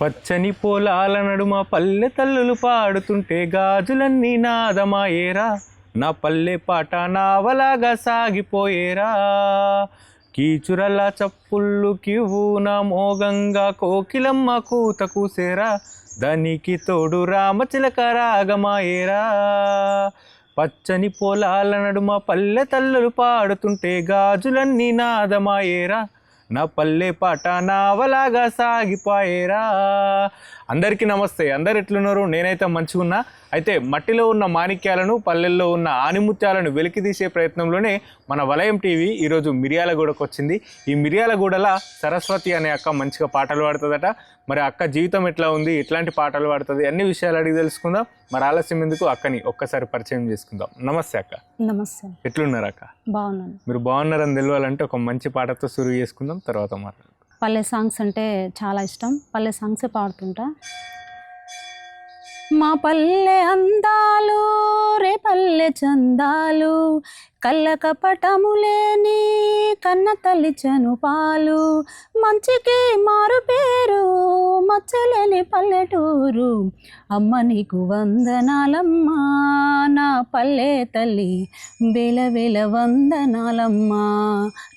పచ్చని పొలాల నడుమ పల్లె తల్లులు పాడుతుంటే గాజులన్నీ నాదమాయేరా. నా పల్లె పాట నావలాగా సాగిపోయేరా. కీచురల చప్పుళ్ళు కివ్వున మోగంగా కోకిలమ్మ కూత కూసేరా. దానికి తోడు రామచిలక రాగమాయేరా. పచ్చని పొలాల నడుమ పల్లె తల్లులు పాడుతుంటే గాజులన్నీ నాదమాయేరా. నా పల్లె పాట నావలాగా సాగిపోయేరా అందరికీ నమస్తే. అందరు ఎట్లున్నారు? నేనైతే మంచిగున్నా అయితే మట్టిలో ఉన్న మాణిక్యాలను పల్లెల్లో ఉన్న ఆనిముత్యాలను వెలికి తీసే ప్రయత్నంలోనే మన వలయం టీవీ ఈరోజు మిర్యాలగూడకు వచ్చింది. ఈ మిర్యాలగూడల సరస్వతి అనే అక్క మంచిగా పాటలు పాడుతుందట. మరి అక్క జీవితం ఎట్లా ఉంది? ఎట్లాంటి పాటలు పాడుతుంది? అన్ని విషయాలు అడిగి తెలుసుకుందాం. మరి ఆలస్యం ఎందుకు? అక్కని ఒక్కసారి పరిచయం చేసుకుందాం. నమస్తే అక్క. నమస్తే. ఎట్లున్నారు అక్క? బాగున్నాను. మీరు బాగున్నారని తెలియాలంటే ఒక మంచి పాటతో సురువు చేసుకుందాం. తర్వాత మాట్లాడదాం. పల్లె సాంగ్స్ అంటే చాలా ఇష్టం. పల్లె సాంగ్స్ పాడుతుంటా. మా పల్లె అందాలు రే పల్లె చందాలు కళ్ళ కపటము లేని కన్న తల్లి చనుపాలు మంచికి మారు పేరు మచ్చలేని పల్లెటూరు. అమ్మ నీకు వందనాలమ్మా నా పల్లె తల్లి వేల వేల వందనాలమ్మా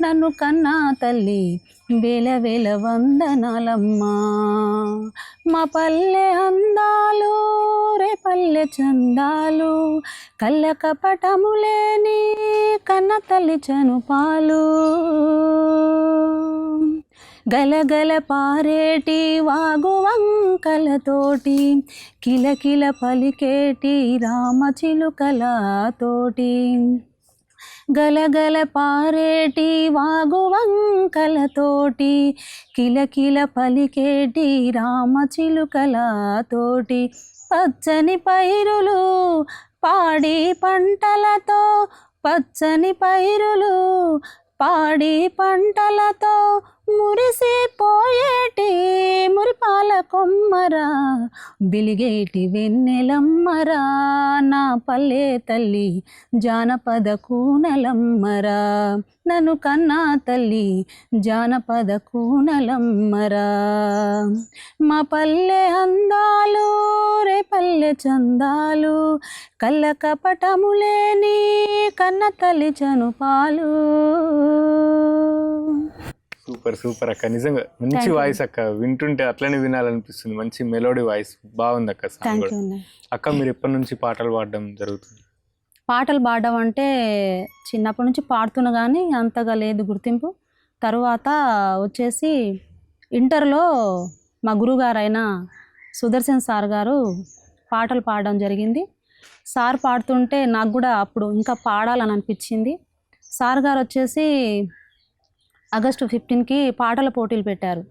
నన్ను కన్నా తల్లి వేల వేల వందనాలమ్మా. మా పల్లె అందాలు రే పల్లె చందాలు కళ్ళ కపటము కన్న తల్లి చనుపాలు. గలగల పారేటి వాగు వంకలతోటి కిలకిల పలికేటి రామచిలుకలతోటి గలగల పారేటి వాగు వంకలతోటి కిలకిల పలికేటి రామచిలుకలతోటి పచ్చని పైరులు పాడి పంటలతో పచ్చని పైరులు పాడి పంటలతో మురిసిపోయేటి మురిపాల కొమ్మరా బిలిగేటి వెన్నెలమ్మరా నా పల్లె తల్లి జానపద కూనలమ్మరా నన్ను కన్నా తల్లి జానపద కూనలమ్మరా. మా పల్లె అందాలు రే పల్లె చందాలు కళ్ళ కపటములేని కన్న తల్లి చనుపాలు. సూపర్ సూపర్ అక్క. నిజంగా మంచి వాయిస్ అక్క. వింటుంటే అట్లనే వినాలనిపిస్తుంది. మంచి మెలోడీ వాయిస్. బాగుంది అక్క అక్క మీరు ఎప్పటి నుంచి పాటలు పాడడం జరుగుతుంది? పాటలు పాడడం అంటే చిన్నప్పటి నుంచి పాడుతున్నా కానీ అంతగా లేదు గుర్తింపు. తరువాత వచ్చేసి ఇంటర్లో మా గురుగారైన సుదర్శన్ సార్ గారు పాటలు పాడడం జరిగింది. సార్ పాడుతుంటే నాకు కూడా అప్పుడు ఇంకా పాడాలని అనిపించింది సార్ గారు వచ్చేసి ఆగస్టు ఫిఫ్టీన్కి పాటల పోటీలు పెట్టారు.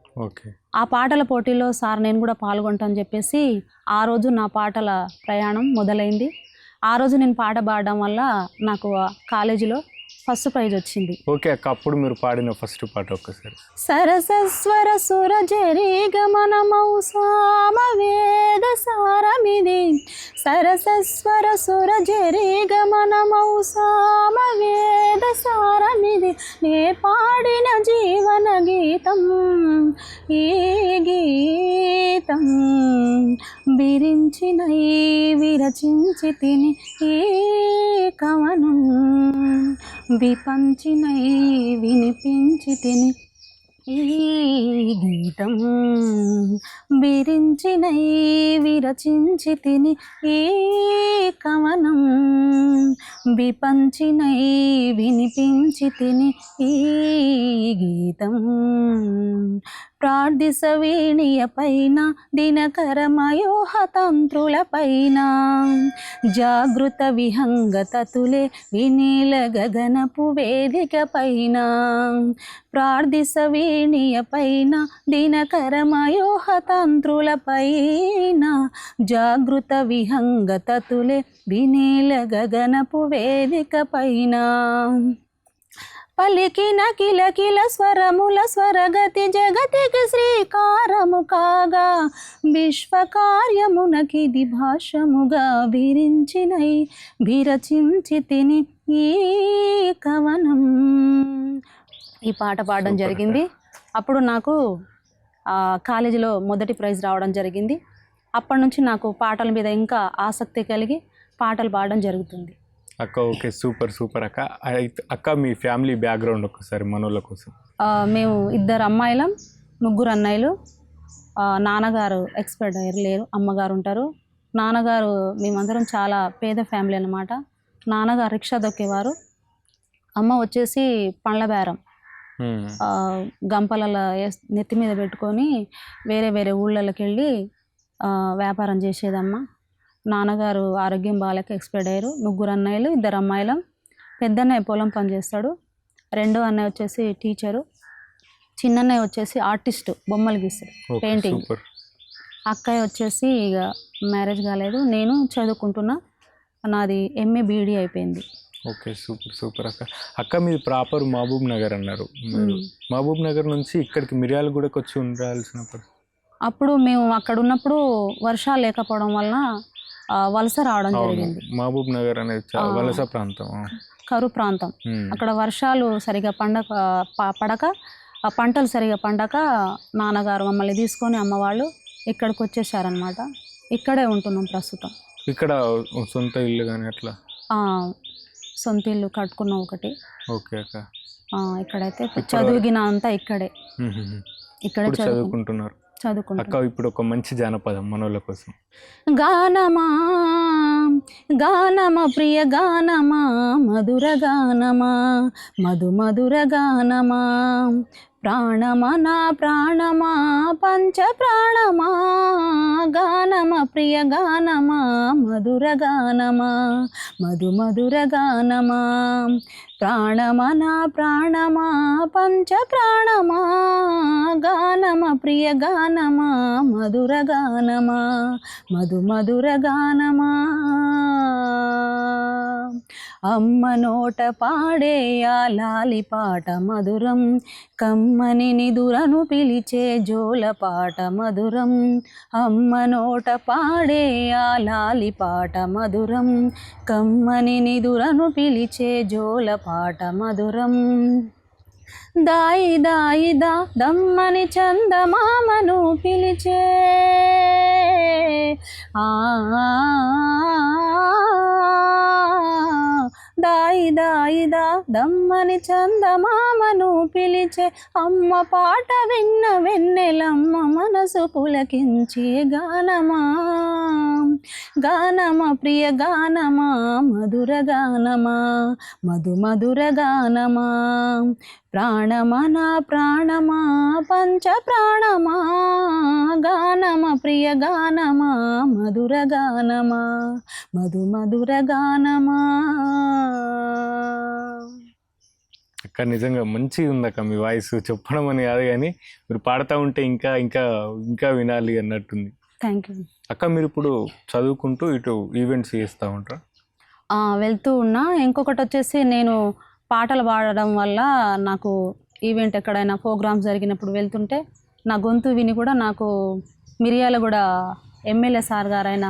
ఆ పాటల పోటీలో సార్ నేను కూడా పాల్గొంటాను చెప్పేసి ఆ రోజు నా పాటల ప్రయాణం మొదలైంది. ఆ రోజు నేను పాట పాడడం వల్ల నాకు కాలేజీలో ఫస్ట్ ప్రైజ్ వచ్చింది. ఓకే అక్క అప్పుడు మీరు పాడిన ఫస్ట్ పాట ఒక్కసారి. సరసస్వర సుర జరి గమనమౌ సామ వేద సారమిది. సరసస్వర సుర జరి గమనమౌ సామ వేద సారమిది. నే పాడిన జీవన గీతం ఈ గీతం బిరించిన ఈ విరచించి తిని ఈ కవనం. విపంచినై వినిపించి తిని ఈ గీతం విరించినై విరచించి తిని ఈ కవనం విపంచినై వినిపించి తిని ఈ గీతం ప్రార్థిస వీణియ పైన దినకర తంత్రుల పైన జాగృత విహంగతతులే వినీల గగనపు వేదిక పైన. ప్రార్థిస వీణియ పైన దినకర తంత్రుల పైన జాగృత విహంగతతులే వినీల గగనపు వేదిక పైన. పలికిన కిలకిల స్వరముల స్వరగతి జగతికి శ్రీకారము కాగా విశ్వకార్యమునకిది భాషముగా విరించినై విరచించి తిని ఈ కవనం. ఈ పాట పాడడం జరిగింది. అప్పుడు నాకు కాలేజీలో మొదటి ప్రైజ్ రావడం జరిగింది. అప్పటి నుంచి నాకు పాటల మీద ఇంకా ఆసక్తి కలిగి పాటలు పాడడం జరుగుతుంది. అక్క ఓకే సూపర్ సూపర్ అక్క. అక్క మీ ఫ్యామిలీ బ్యాక్గ్రౌండ్ ఒక్కసారి మనోళ్ళ కోసం. మేము ఇద్దరు అమ్మాయిలం ముగ్గురు అన్నయ్యలు. నాన్నగారు ఎక్స్పైర్డ్ అయ్యారు లేరు అమ్మగారు ఉంటారు. నాన్నగారు మేమందరం చాలా పేద ఫ్యామిలీ అన్నమాట. నాన్నగారు రిక్షా దొక్కేవారు. అమ్మ వచ్చేసి పండ్ల బేరం. గంపలలో వేస్- నెత్తి మీద పెట్టుకొని వేరే వేరే ఊళ్ళలోకి వెళ్ళి వ్యాపారం చేసేదమ్మ. నాన్నగారు ఆరోగ్యం బాగాలేక ఎక్స్పైర్డ్ అయ్యారు. ముగ్గురు అన్నయ్యలు ఇద్దరు అమ్మాయిలం. పెద్దన్నయ్య పొలం పని చేస్తాడు రెండో అన్నయ్య వచ్చేసి టీచరు చిన్నన్నయ్య వచ్చేసి ఆర్టిస్ట్ బొమ్మలు గీస్తాడు పెయింటింగ్. అక్కయ్య వచ్చేసి ఇక మ్యారేజ్ కాలేదు. నేను చదువుకుంటున్నా. నాది ఎంఏ బీఈడీ అయిపోయింది. ఓకే సూపర్ సూపర్ అక్క. అక్క మీది ప్రాపర్ మహబూబ్ నగర్ అన్నారు. మీరు. మహబూబ్ నగర్ నుంచి ఇక్కడికి మిర్యాల కూడా వచ్చి ఉండాల్సిన పరి- అప్పుడు మేము అక్కడ ఉన్నప్పుడు వర్షాలు లేకపోవడం వలన వలస రావడం జరిగింది. మహబూబ్ నగర్ అనేది. వలస ప్రాంతం. ఆ. కరువు ప్రాంతం. అక్కడ వర్షాలు సరిగా పండక పడక ఆ పంటలు సరిగా పండక నాన్నగారు మమ్మల్ని తీసుకొని అమ్మవాళ్ళు ఇక్కడికి వచ్చేసారనమాట ఇక్కడే ఉంటున్నాం ప్రస్తుతం. ఇక్కడ సొంత ఇల్లు కానీ అట్లా? ఆ, సొంత ఇల్లు కట్టుకున్నాం ఒకటి. ఓకే అక్క. ఇక్కడైతే చదివిన అంతా ఇక్కడే. ఇక్కడే చదువుకుంటున్నారు. చదువుకుంటాం అక్క ఇప్పుడు ఒక మంచి జానపదం మనోళ్ళ కోసం. గానమా గానమ ప్రియ గానమా మధుర గానమా మధు మధుర గానమా ప్రాణమా నా ప్రాణమా పంచ ప్రాణమా గానమ ప్రియ గానమా మధుర గానమా మధు మధుర గానమా ప్రాణమా ప్రాణమా పంచ ప్రాణమా గానమ ప్రియ గానమా మధుర గానమా మధు మధుర గానమా. అమ్మ నోట పాడే ఆ లాలి పాట మధురం. కమ్మని నిదురను పిలిచే జోల పాట మధురం. అమ్మ నోట పాడే ఆ లాలి పాట మధురం. కమ్మని నిదురను పిలిచే జోల పాట మధురం. దాయి దాయి దా దమ్మని చందమామను పిలిచే ఆ దాయి దాయి దా దమ్మని చందమామను పిలిచే అమ్మ పాట విన్న వెన్నెలమ్మ మనసు పులకించే గానమా. గానమా ప్రియ గానమా మధుర గానమా మధు మధుర గానమా. ప్రాణమా నా ప్రాణమా పంచ ప్రాణమా గానమ ప్రియ గానమా మధుర గానమా మధు మధుర గానమా. అక్క నిజంగా మంచిగా ఉంది అక్క మీ వాయిస్. చెప్పడం అని కాదు కానీ మీరు పాడుతూ ఉంటే ఇంకా ఇంకా ఇంకా వినాలి అన్నట్టుంది. థ్యాంక్ యూ అక్క మీరు ఇప్పుడు చదువుకుంటూ ఇటు ఈవెంట్స్ చేస్తూ ఉంటారా? వెళ్తూ ఉన్నా. ఇంకొకటి వచ్చేసి నేను పాటలు పాడడం వల్ల నాకు ఈవెంట్ ఎక్కడైనా ప్రోగ్రామ్స్ జరిగినప్పుడు వెళ్తుంటే నా గొంతు విని కూడా నాకు మిరియాల కూడా ఎమ్మెల్యే సార్ గారైన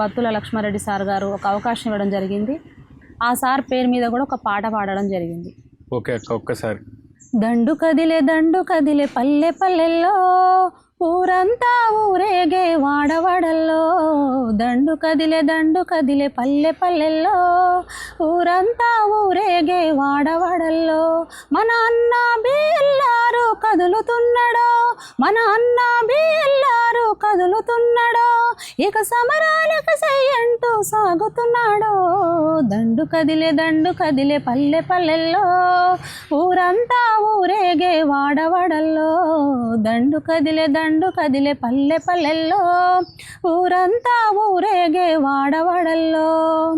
బత్తుల లక్ష్మారెడ్డి సార్ గారు ఒక అవకాశం ఇవ్వడం జరిగింది. ఆ సార్ పేరు మీద కూడా ఒక పాట పాడడం జరిగింది. ఓకే ఒక్కసారి. దండు కదిలే దండు కదిలే పల్లె పల్లెల్లో ఊరంతా ఊరేగే వాడవాడల్లో. దండు కదిలే దండు కదిలే పల్లె పల్లెల్లో. ఊరంతా ఊరేగే వాడవాడల్లో. మన అన్న బిల్లారు కదులుతున్నాడో. మన అన్న బిల్లారు కదులుతున్నాడో. ఇక సమరాలకు సయ్యంటూ సాగుతున్నాడో. దండు కదిలే దండు కదిలే పల్లె పల్లెల్లో. ఊరంతా ఊరేగే వాడవాడల్లో. దండు కదిలే దండు కదిలే పల్లె పల్లెల్లో ఊరంతా ఊరేగే వాడవాడల్లో.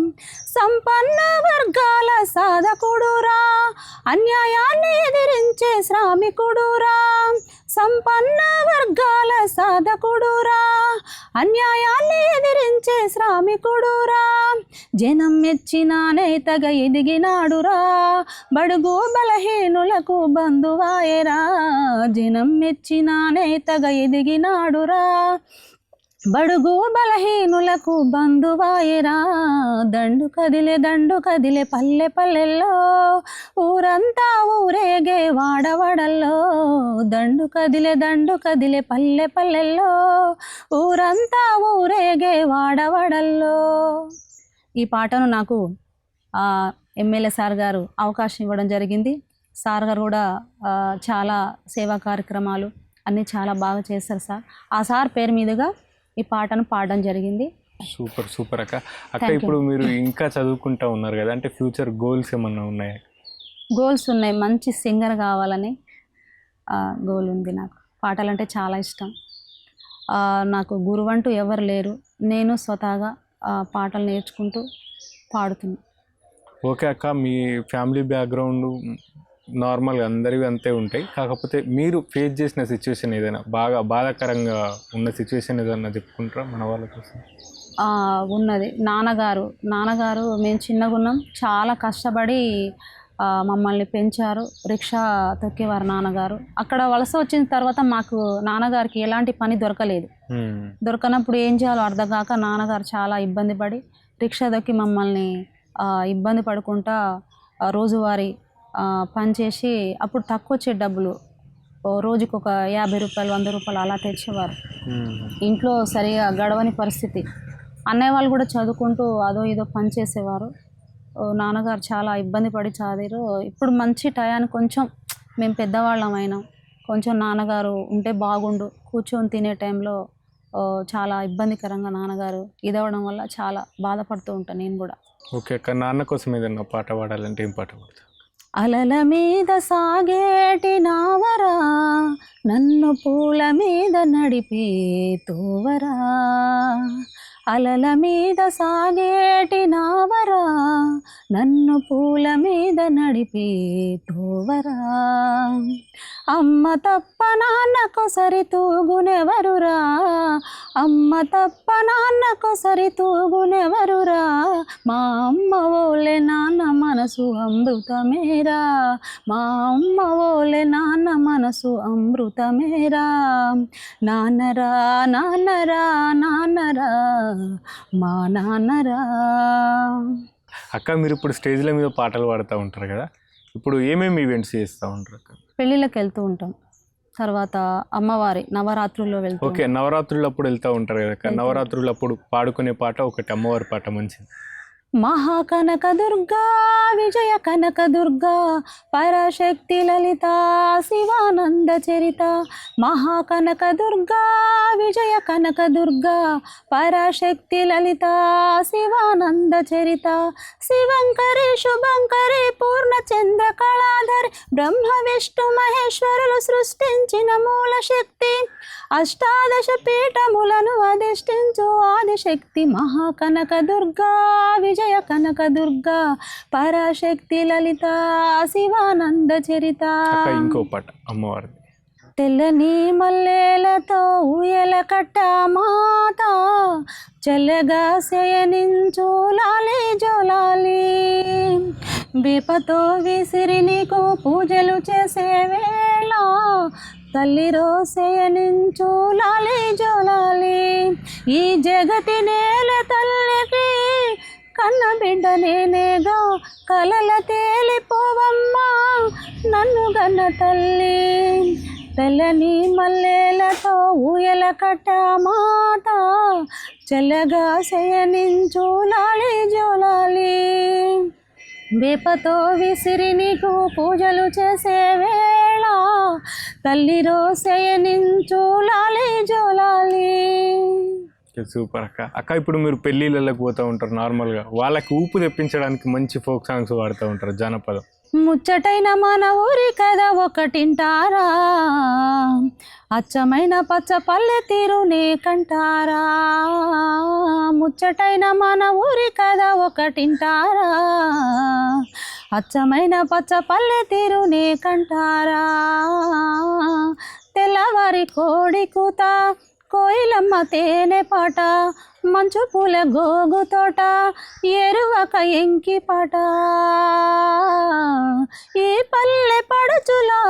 సంపన్న వర్గాల సాధకుడురా అన్యాయాన్ని ఎదిరించే శ్రామికుడురా. సంపన్న వర్గాల సాధకుడురా. అన్యాయాన్ని ఎదిరించే శ్రామికుడురా. జనం మెచ్చిన నేతగ ఎదిగినాడురా. బడుగు బలహీనులకు బంధువాయరా. జనం మెచ్చిన నేతగ ఎదిగినాడురా. బడుగు బలహీనులకు బంధువాయరా. దండు కదిలే దండు కదిలే పల్లె పల్లెల్లో. ఊరంతా ఊరేగే వాడవడల్లో. దండు కదిలే దండు కదిలే పల్లె పల్లెల్లో. ఊరంతా ఊరేగే వాడవడల్లో. ఈ పాటను నాకు ఎమ్మెల్యే సార్ గారు అవకాశం ఇవ్వడం జరిగింది. సార్ గారు కూడా చాలా సేవా కార్యక్రమాలు అన్నీ చాలా బాగా చేస్తారు సార్. ఆ సార్ పేరు మీదుగా ఈ పాటను పాడడం జరిగింది. సూపర్ సూపర్ అక్క. అక్క. ఇప్పుడు మీరు ఇంకా చదువుకుంటా ఉన్నారు కదా అంటే ఫ్యూచర్ గోల్స్ ఏమన్నా ఉన్నాయా? గోల్స్ ఉన్నాయి. మంచి సింగర్ కావాలని గోల్ ఉంది నాకు. పాటలు అంటే చాలా ఇష్టం. నాకు గురువు అంటూ ఎవరు లేరు. నేను స్వతహాగా పాటలు నేర్చుకుంటూ పాడుతున్నాను ఓకే అక్క మీ ఫ్యామిలీ బ్యాక్గ్రౌండ్ నార్మల్గా అందరివి అంతే ఉంటాయి. కాకపోతే మీరు ఫేస్ చేసిన సిచ్యువేషన్ ఏదైనా బాగా బాధాకరంగా ఉన్న సిచ్యువేషన్ ఏదైనా చెప్పుకుంటారా మన వాళ్ళ కోసం? ఉన్నది. నాన్నగారు నాన్నగారు మేము చిన్నగా ఉన్నాం. చాలా కష్టపడి మమ్మల్ని పెంచారు. రిక్షా తొక్కేవారు నాన్నగారు. అక్కడ వలస వచ్చిన తర్వాత మాకు నాన్నగారికి ఎలాంటి పని దొరకలేదు. దొరకనప్పుడు ఏం చేయాలో అర్థం కాక నాన్నగారు చాలా ఇబ్బంది పడి రిక్షా దొక్కి మమ్మల్ని ఇబ్బంది పడుకుంటా ఆ, రోజువారీ ఆ, పని చేసి అప్పుడు తక్కువ వచ్చే డబ్బులు. రోజుకు ఒక యాభై రూపాయలు వంద రూపాయలు అలా తెచ్చేవారు. ఇంట్లో సరిగా గడవని పరిస్థితి. అన్నయ్య వాళ్ళు కూడా చదువుకుంటూ అదో ఇదో పని చేసేవారు. నాన్నగారు చాలా ఇబ్బంది పడి చదివారు. ఇప్పుడు మంచి టయానికి కొంచెం మేము పెద్దవాళ్ళం అయినాం కొంచెం నాన్నగారు ఉంటే బాగుండు. కూర్చొని తినే టైంలో చాలా ఇబ్బందికరంగా నాన్నగారు ఇదవడం వల్ల చాలా బాధపడుతూ ఉంటాను నేను కూడా. ఓకే అక్క. నాన్న కోసం ఏదైనా పాట పాడాలంటే ఏం పాట పాడతారు? అలల మీద సాగేటి నావరా నన్ను పూల మీద నడిపే తోవరా. అలల మీద సాగేటి నావరా నన్ను పూల మీద నడిపే తోవరా. అమ్మ తప్ప నాన్నకు సరితూగునెవరురా అమ్మ తప్ప నాన్నకు సరితూగునెవరురా. మా అమ్మ ఓలే నాన్న మనసు అమృతమేరా మా అమ్మ ఓలే నాన్న మనసు అమృతమేరా. నాన్నరా నాన్నరా నాన్నరా. మా నాన్నరా. అక్క మీరు ఇప్పుడు స్టేజ్ల మీద పాటలు పాడుతూ ఉంటారు కదా? ఇప్పుడు ఏమేమి ఈవెంట్స్ చేస్తూ ఉంటారు అక్క? పెళ్ళిళ్ళకి వెళ్తూ ఉంటాం. తర్వాత అమ్మవారి నవరాత్రుల్లో వెళ్తూ ఓకే నవరాత్రులు అప్పుడు వెళ్తూ ఉంటారు కదా అక్క? వెళ్తాం. నవరాత్రులు అప్పుడు పాడుకునే పాట ఒకటి అమ్మవారి పాట మంచిది. మహాకనక దుర్గా విజయ కనకదుర్గా పరశక్తి లలిత శివానంద చరిత. మహాకనకదుర్గా విజయ కనకదుర్గా పరశక్తి లలిత శివానంద చరిత. శివంకరి శుభంకరి పూర్ణచంద్ర కళాధరి బ్రహ్మ విష్ణు మహేశ్వరులు సృష్టించిన మూల శక్తి. అష్టాదశ పీఠములను అధిష్ఠించు ఆదిశక్తి మహాకనక దుర్గా విజయ కనక దుర్గా పరాశక్తి లలిత శివానంద చరిత. ఇంకో పాట అమ్మవారిది. తెల్లని మల్లెలతో ఊయల కట్ట మాత చల్లగా శయనించు లాలి జోలాలి. దీపతో విసిరి నీకు పూజలు చేసే వేళ తల్లిరో శయనించు లాలి జోలాలి. ఈ జగతి నేల తల్లికి కన్న బిడ్డ నేనేగా కలల తేలిపోవమ్మా. నన్ను గన్న తల్లి తెల్లని మల్లెలతో ఊయల కట్ట మాత చల్లగా శయనించు లాలి జోలాలి. వేపతో విసిరి నీకు పూజలు చేసే వేళ. తల్లిరో శయనించు లాలి జోలాలి. సూపర్ అక్క. అక్క ఇప్పుడు మీరు పెళ్ళిళ్ళకి పోతూ ఉంటారు నార్మల్గా. వాళ్ళకి ఊపు తెప్పించడానికి మంచి ఫోక్ సాంగ్స్ వాడుతూ ఉంటారు జానపదం. ముచ్చటైన మన ఊరి కథ ఒకటింటారా? అచ్చమైన పచ్చ పల్లె తీరునే కంటారా? ముచ్చటైన మన ఊరి కథ ఒకటింటారా? అచ్చమైన పచ్చ పల్లె తీరునే కంటారా? తెల్లవారి కోడి కూత కోయిలమ్మ తేనె పాట. మంచు పూల గోగు తోట ఎరువక ఎంకి పాట. ఈ పల్లె పడుచులో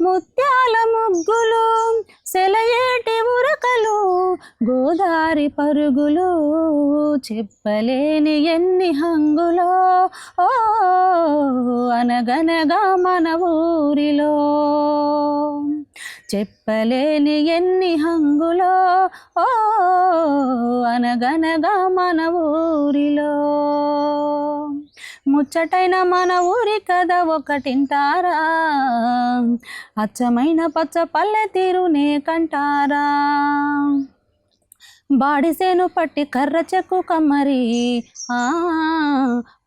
ముత్యాల ముగ్గులు సెలయేటి ఉరకలు గోదారి పరుగులు చెప్పలేని ఎన్ని హంగులో. ఓ అనగనగా మన ఊరిలో. చెప్పలేని ఎన్ని హంగులో. ఓ అన అనగనగా మన ఊరిలో. ముచ్చటైన మన ఊరి కథ ఒకటింటారా? అచ్చమైన పచ్చ పల్లె తీరునే కంటారా? బాడిసేను పట్టి కర్ర చెక్కు కమ్మరి ఆ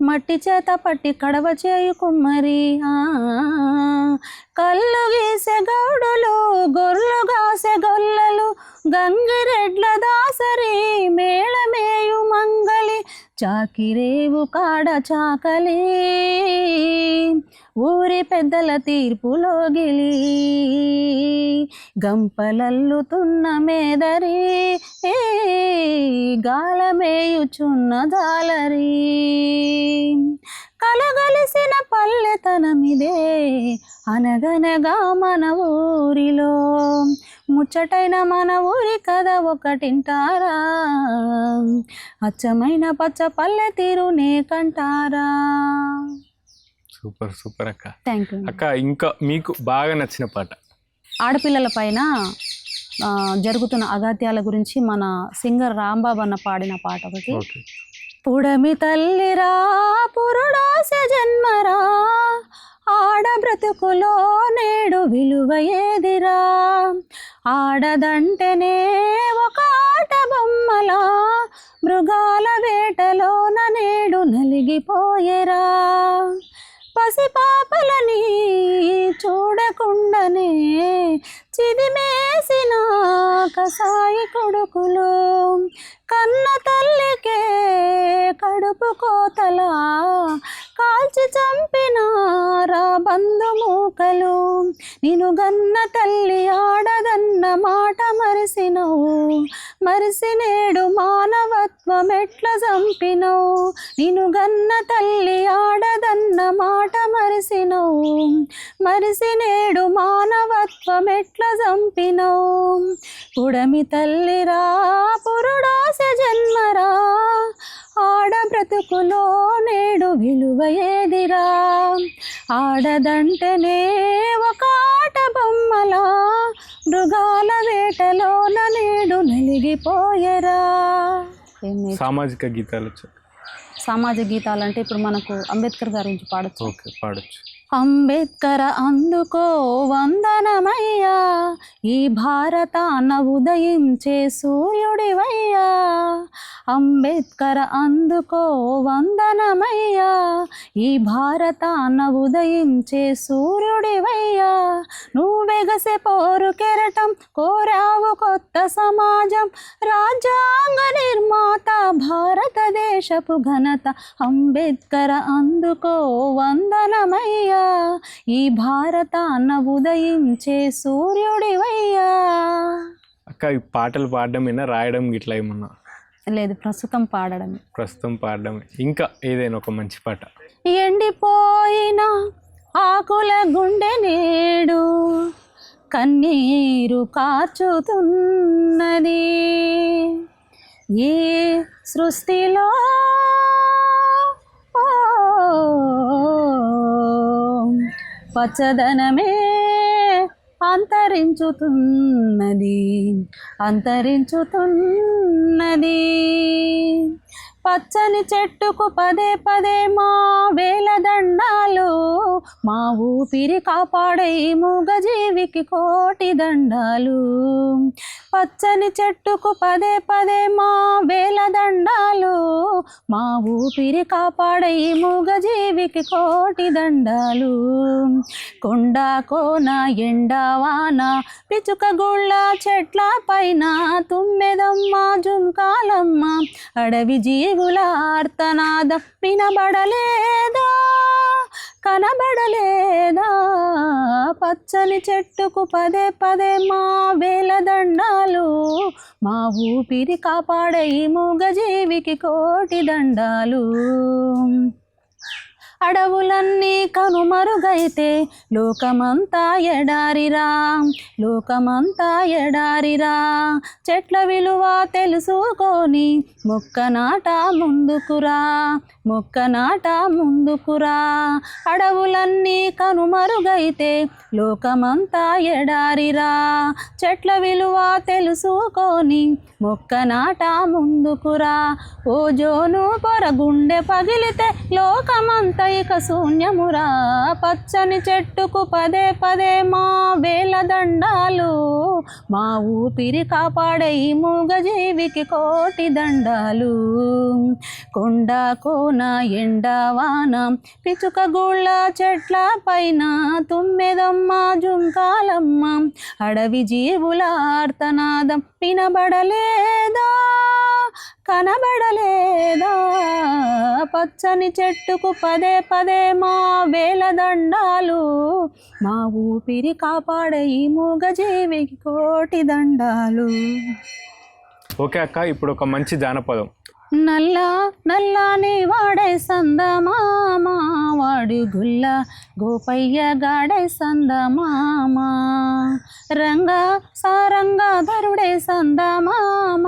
మట్టి చేత పట్టి కడవ చేయు కుమ్మరి ఆ కళ్ళు గీసే గౌడులు గొర్రెలు గాసే గొల్లలు గంగిరెడ్ల దాసరి మేళమేయు మంగలి చాకిరేవు కాడ చాకలి. ఊరి పెద్దల తీర్పులో గిలి గంపలల్లుతున్న మేదరి గాలమేయుచున్న జాలరి. కలగలిసిన పల్లెతనమిదే అనగనగా మన ఊరిలో. ముచ్చటైన మన ఊరి కథ ఒకటింటారా? అచ్చమైన పచ్చ పల్లె తీరునే కంటారా? సూపర్ సూపర్ అక్క. థ్యాంక్ యూ అక్క ఇంకా మీకు బాగా నచ్చిన పాట. ఆడపిల్లల పైన జరుగుతున్న అగాత్యాల గురించి మన సింగర్ రాంబాబు అన్న పాడిన పాట ఒకటి. పుడమి తల్లిరా పురుడాస జన్మరా ఆడ బ్రతుకులో నేడు విలువ ఏదిరా? ఆడదంటేనే ఒక ఆట బొమ్మలా మృగాల వేటలోన నేడు నలిగిపోయేరా? పసిపాపలని చూడకుండానే చిదిమేసిన కసాయి కొడుకులు కన్న తల్లికే కడుపు కోతలా కాల్చి చంపిన రా బంధుమూకలు? నేను గన్న తల్లి ఆడదన్న మాట మరిసినవు. మరిసి నేడు మానవత్వం ఎట్ల చంపినవు? నేను గన్న తల్లి ఆడదన్న మాట మరిసినవు. మరిసి నేడు మానవత్వం ఎట్ల చంపినవు? పుడమి తల్లిరా పురుడాస జన్మరా? బ్రతుకులో నేడు విలువ ఏదిరా ఆడదంటేనే ఒక ఆట బొమ్మలా? మృగాల వేటలోన నేడు నలిగిపోయరా. సామాజిక గీతాలు సామాజిక గీతాలంటే ఇప్పుడు మనకు అంబేద్కర్ గారి గురించి పాడచ్చు. ఓకే పాడొచ్చు. అంబేద్కర అందుకో వందనమయ్యా. ఈ భారతాన ఉదయించే సూర్యుడివయ్యా. అంబేద్కర అందుకో వందనమయ్యా. ఈ భారతాన ఉదయించే సూర్యుడివయ్యా. నువ్వెగసే పోరు కెరటం కోరావు కొత్త సమాజం. రాజ్యాంగ నిర్మాత భారతదేశపు ఘనత. అంబేద్కర అందుకో వందనమయ్యా. ఈ భారతాన ఉదయించే సూర్యుడివయ్యా. అక్క ఈ పాటలు పాడడమేనా రాయడం గిట్లా ఏమన్నా? లేదు ప్రస్తుతం పాడడం. ప్రస్తుతం పాడడమే ఇంకా ఏదైనా ఒక మంచి పాట? ఎండిపోయిన ఆకుల గుండె నేడు కన్నీరు కార్చుతున్నది ఈ సృష్టిలో? పచ్చదనమే అంతరించుతున్నది అంతరించుతున్నది. పచ్చని చెట్టుకు పదే పదే మా వేల దండాలు. మా ఊపిరి కాపాడే మూగజీవికి కోటి దండాలు. పచ్చని చెట్టుకు పదే పదే మా వేల దండాలు. మా ఊపిరి కాపాడే మూగజీవికి కోటి దండాలు. కొండ కోన ఎండవాన పిచుక గుళ్ళ చెట్ల పైన తుమ్మెదమ్మ జుంకాలమ్మ అడవి జీవుల ఆర్తనాదం వినబడలేదా? కనబడలేదా? పచ్చని చెట్టుకు పదే పదే మా వేలదండాలు మా ఊపిరి కాపాడే ఈ మూగజీవికి కోటి దండాలు. అడవులన్నీ కనుమరుగైతే లోకమంతా ఎడారిరా లోకమంతా ఎడారిరా. చెట్ల విలువ తెలుసుకొని మొక్క నాట ముందుకురా. మొక్క నాట ముందుకురా. అడవులన్నీ కనుమరుగైతే లోకమంతా ఎడారిరా. చెట్ల విలువ తెలుసుకొని మొక్క నాట ముందుకురా. ఓ జోను పొర గుండె పగిలితే లోకమంతా ఇక శూన్యమురా. పచ్చని చెట్టుకు పదే పదే మా వేల దండాలు. మా ఊపిరి కాపాడే ఈ మూగజీవికి కోటి దండాలు. కొండ కోన నా ఎండవాన పిచుక గుళ్ళ చెట్ల పైన తుమ్మెదమ్మ జుంకాలమ్మ. అడవి జీవుల ఆర్తనాదం వినబడలేదా? కనబడలేదా? పచ్చని చెట్టుకు పదే పదే మా వేల దండాలు. మా ఊపిరి కాపాడే ఈ మూగజీవికి కోటి దండాలు. ఓకే అక్క ఇప్పుడు ఒక మంచి జానపదం. నల్ల నల్లాని వాడే సందమామ వాడు గుల్ల గోపయ్య గాడే సందమామ. రంగ సారంగా ధరుడే సందమామ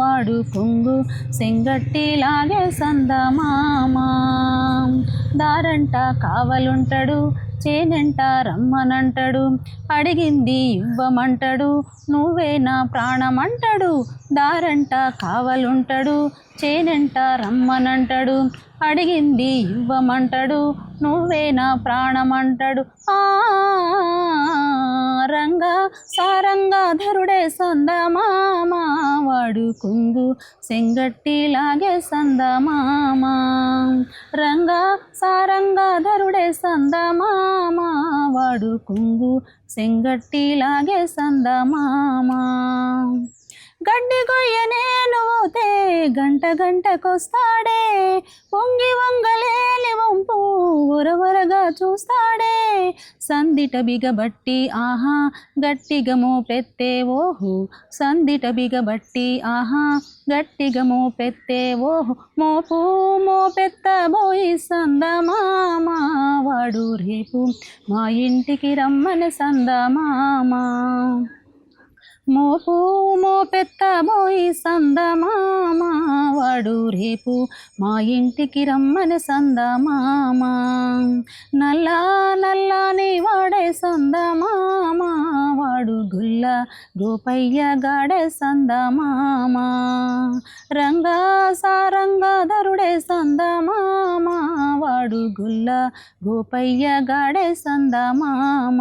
వాడు కొంగు సెంగట్టి సంద సందమామ. దారంట కావలుంటాడు చేనంట రమ్మనంటాడు అడిగింది ఇవ్వమంటాడు. నువ్వే నా ప్రాణమంటాడు. దారంట కావలుంటాడు. చేనంట రమ్మనంటాడు అడిగింది ఇవ్వమంటాడు. నువ్వే నా ప్రాణమంటాడు? ఆ రంగా సారంగా ధరుడే సందమామ వాడు కుంగు సెంగట్టి లాగే సందమామా రంగా సారంగా ధరుడే సందమామ వాడు కుంగు సెంగట్టి లాగే సందమామా గడ్డి గొయ్య నేను పోతే గంట గంటకొస్తాడే సందిట బిగబట్టి ఆహా గట్టిగా మోపెత్తే ఓహో సందిట బిగబట్టి ఆహా గట్టిగా మోపెత్తే ఓహో మోపు మోపెత్త బోయి సందమామ వాడు రేపు మా ఇంటికి రమ్మని సందమామా. మోపు మోపెత్త బోయి సందమామ. వాడు రేపు మా ఇంటికి రమ్మని సందమామ. నల్లా నల్లాని వాడే సందమామ. వాడు గుల్ల గోపయ్య గాడే సందమామ. రంగా సారంగాధరుడే సందమామ. వాడు గుల్ల గోపయ్య గాడే సందమామ.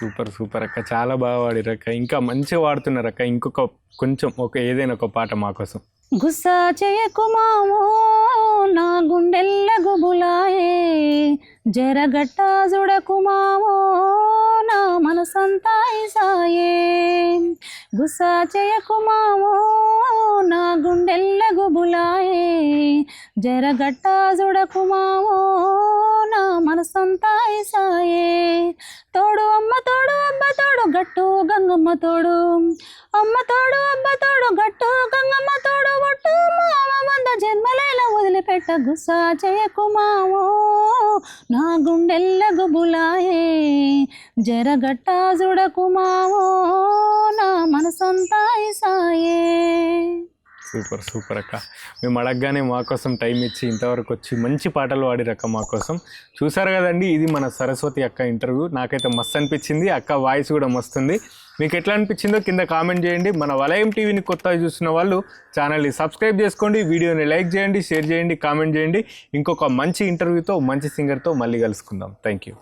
సూపర్ సూపర్ అక్క. చాలా బాగా వాడిరు అక్క. ఇంకా మంచిగా వాడుతున్నారు అక్క. ఇంకొక కొంచెం ఒక ఏదైనా ఒక పాట మాకోసం గుస్సా చేయకు మావో నా గుండెల్ల గుబులాయే జరగట్ట జుడకు మావో నా మనసంతా ఇసాయే. గుసా చేయకు మావో నా గుండెల్ల గుబులాయే. జరగట్ట జుడకు మావో నా మనసంతా ఇసాయే. తోడు అమ్మ తోడు అబ్బ తోడు గట్టు గంగమ్మ తోడు. అమ్మ తోడు అబ్బ తోడు గట్టు గంగమ్మ తోడు. ఒట్టు మామ వంద జన్మలే వదిలిపెట్ట గుసా జయకుమావో నా గుండెల్ల గుబులాయే జరగట్ట చూడకు మావో నా మనసంతా సాయే సూపర్ సూపర్ అక్క. మేము అడగగానే మా కోసం టైం ఇచ్చి ఇంతవరకు వచ్చి మంచి పాటలు పాడిరక్క మా కోసం. చూసారు కదండి ఇది మన సరస్వతి అక్క ఇంటర్వ్యూ. నాకైతే మస్తు అనిపించింది అక్క వాయిస్ కూడా మస్తుంది. మీకు ఎట్లా అనిపించిందో కింద కామెంట్ చేయండి. మన వలయం టీవీని కొత్తగా చూసిన వాళ్ళు ఛానల్ని సబ్స్క్రైబ్ చేసుకోండి వీడియోని లైక్ చేయండి షేర్ చేయండి కామెంట్ చేయండి. ఇంకొక మంచి ఇంటర్వ్యూతో మంచి సింగర్తో మళ్ళీ కలుసుకుందాం. Thank you